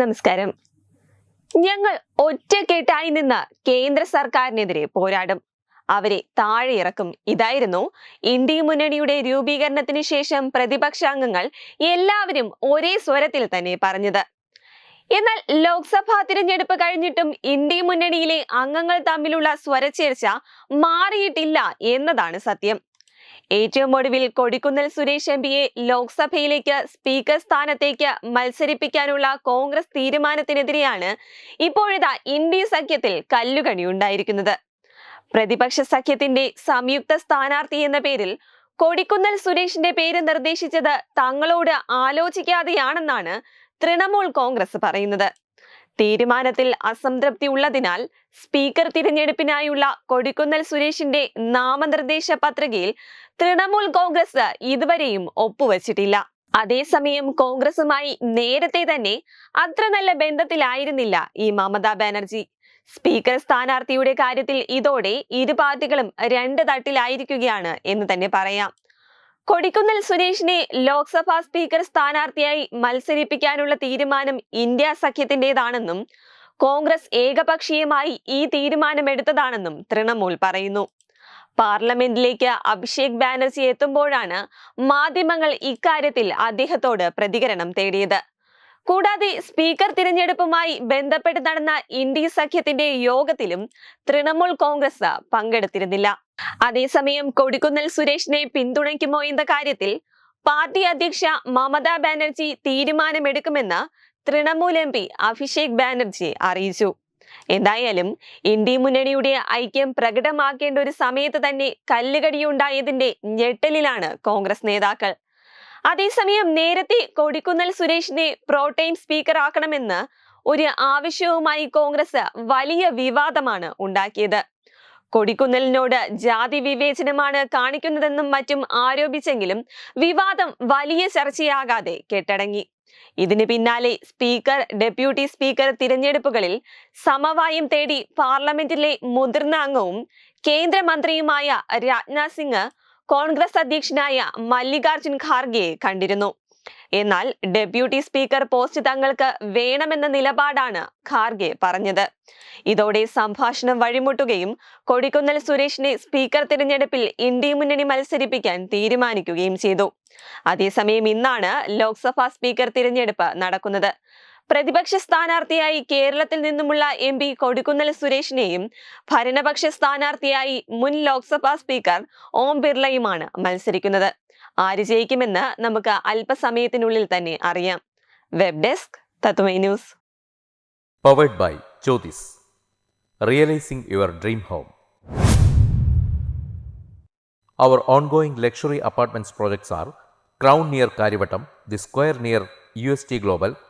നമസ്കാരം. ഞങ്ങൾ ഒറ്റക്കെട്ടായി നിന്ന കേന്ദ്ര സർക്കാരിനെതിരെ പോരാടും. അവരെ താഴെ ഇറക്കും. ഇതായിരുന്നു ഇന്ത്യ മുന്നണിയുടെ രൂപീകരണത്തിന് ശേഷം പ്രതിപക്ഷാംഗങ്ങൾ എല്ലാവരും ഒരേ സ്വരത്തിൽ തന്നെ പറഞ്ഞത്. എന്നാൽ ലോക്സഭാ തിരഞ്ഞെടുപ്പ് കഴിഞ്ഞിട്ടും ഇന്ത്യ മുന്നണിയിലെ അംഗങ്ങൾ തമ്മിലുള്ള സ്വരച്ചേർച്ച മാറിയിട്ടില്ല എന്നതാണ് സത്യം. ഏറ്റവും ഒടുവിൽ കൊടിക്കുന്നിൽ സുരേഷ് എം പിയെ ലോക്സഭയിലേക്ക് സ്പീക്കർ സ്ഥാനത്തേക്ക് മത്സരിപ്പിക്കാനുള്ള കോൺഗ്രസ് തീരുമാനത്തിനെതിരെയാണ് ഇപ്പോഴിതാ ഇന്ത്യ സഖ്യത്തിൽ കല്ലുകണി ഉണ്ടായിരിക്കുന്നത്. പ്രതിപക്ഷ സഖ്യത്തിന്റെ സംയുക്ത സ്ഥാനാർത്ഥി എന്ന പേരിൽ കൊടിക്കുന്നിൽ സുരേഷിന്റെ പേര് നിർദ്ദേശിച്ചത് തങ്ങളോട് ആലോചിക്കാതെയാണെന്നാണ് തൃണമൂൽ കോൺഗ്രസ് പറയുന്നത്. തീരുമാനത്തിൽ അസംതൃപ്തി ഉള്ളതിനാൽ സ്പീക്കർ തിരഞ്ഞെടുപ്പിനായുള്ള കൊടിക്കുന്നൽ സുരേഷിന്റെ നാമനിർദ്ദേശ പത്രികയിൽ തൃണമൂൽ കോൺഗ്രസ് ഇതുവരെയും ഒപ്പുവച്ചിട്ടില്ല. അതേസമയം കോൺഗ്രസുമായി നേരത്തെ തന്നെ അത്ര നല്ല ബന്ധത്തിലായിരുന്നില്ല ഈ മമതാ ബാനർജി. സ്പീക്കർ സ്ഥാനാർത്ഥിയുടെ കാര്യത്തിൽ ഇതോടെ ഇരു പാർട്ടികളും രണ്ട് തട്ടിലായിരിക്കുകയാണ് എന്ന് തന്നെ പറയാം. കൊടിക്കുന്നിൽ സുരേഷിനെ ലോക്സഭാ സ്പീക്കർ സ്ഥാനാർത്ഥിയായി മത്സരിപ്പിക്കാനുള്ള തീരുമാനം ഇന്ത്യ സഖ്യത്തിന്റേതാണെന്നും കോൺഗ്രസ് ഏകപക്ഷീയമായി ഈ തീരുമാനം എടുത്തതാണെന്നും തൃണമൂൽ പറയുന്നു. പാർലമെന്റിലേക്ക് അഭിഷേക് ബാനർജി എത്തുമ്പോഴാണ് മാധ്യമങ്ങൾ ഇക്കാര്യത്തിൽ അദ്ദേഹത്തോട് പ്രതികരണം തേടിയത്. കൂടാതെ സ്പീക്കർ തിരഞ്ഞെടുപ്പുമായി ബന്ധപ്പെട്ട് നടന്ന ഇന്ത്യ സഖ്യത്തിന്റെ യോഗത്തിലും തൃണമൂൽ കോൺഗ്രസ് പങ്കെടുത്തിരുന്നില്ല. അതേസമയം കൊടിക്കുന്നിൽ സുരേഷിനെ പിന്തുണയ്ക്കുമോ എന്ന കാര്യത്തിൽ പാർട്ടി അധ്യക്ഷ മമതാ ബാനർജി തീരുമാനമെടുക്കുമെന്ന് തൃണമൂൽ എം പി അഭിഷേക് ബാനർജി അറിയിച്ചു. എന്തായാലും ഇന്ത്യ മുന്നണിയുടെ ഐക്യം പ്രകടമാക്കേണ്ട ഒരു സമയത്ത് തന്നെ കല്ലുകടിയുണ്ടായതിന്റെ ഞെട്ടലിലാണ് കോൺഗ്രസ് നേതാക്കൾ. അതേസമയം നേരത്തെ കൊടിക്കുന്നൽ സുരേഷിനെ പ്രോട്ടൈം സ്പീക്കർ ആക്കണമെന്ന് ഒരു ആവശ്യവുമായി കോൺഗ്രസ് വലിയ വിവാദമാണ് ഉണ്ടാക്കിയത്. കൊടിക്കുന്നിലിനോട് ജാതി വിവേചനമാണ് കാണിക്കുന്നതെന്നും മറ്റും ആരോപിച്ചെങ്കിലും വിവാദം വലിയ ചർച്ചയാകാതെ കെട്ടടങ്ങി. ഇതിന് പിന്നാലെ സ്പീക്കർ ഡെപ്യൂട്ടി സ്പീക്കർ തിരഞ്ഞെടുപ്പുകളിൽ സമവായം തേടി പാർലമെന്റിലെ മുതിർന്ന അംഗവും കേന്ദ്രമന്ത്രിയുമായ രാജ്നാഥ് സിംഗ് കോൺഗ്രസ് അധ്യക്ഷനായ മല്ലികാർജുൻ ഖാർഗെയെ കണ്ടിരുന്നു. എന്നാൽ ഡെപ്യൂട്ടി സ്പീക്കർ പോസ്റ്റ് തങ്ങൾക്ക് വേണമെന്ന നിലപാടാണ് ഖാർഗെ പറഞ്ഞത്. ഇതോടെ സംഭാഷണം വഴിമുട്ടുകയും കൊടിക്കുന്നൽ സുരേഷിനെ സ്പീക്കർ തിരഞ്ഞെടുപ്പിൽ ഇന്ത്യ മുന്നണി മത്സരിപ്പിക്കാൻ തീരുമാനിക്കുകയും ചെയ്തു. അതേസമയം ഇന്നാണ് ലോക്സഭാ സ്പീക്കർ തിരഞ്ഞെടുപ്പ് നടക്കുന്നത്. പ്രതിപക്ഷ സ്ഥാനാർത്ഥിയായി കേരളത്തിൽ നിന്നുമുള്ള എം പി കൊടിക്കുന്നിൽ സുരേഷിനെയും ഭരണപക്ഷ സ്ഥാനാർത്ഥിയായി മുൻ ലോക്സഭാ സ്പീക്കർ ഓം ബിർളയുമാണ് മത്സരിക്കുന്നത്. ആര് ജയിക്കുമെന്ന് നമുക്ക് അല്പസമയത്തിനുള്ളിൽ തന്നെ അറിയാം. Web desk news. Powered by Jyothis realising your dream home our ongoing luxury apartments projects R crown near Kariavattom the square near U S T Crown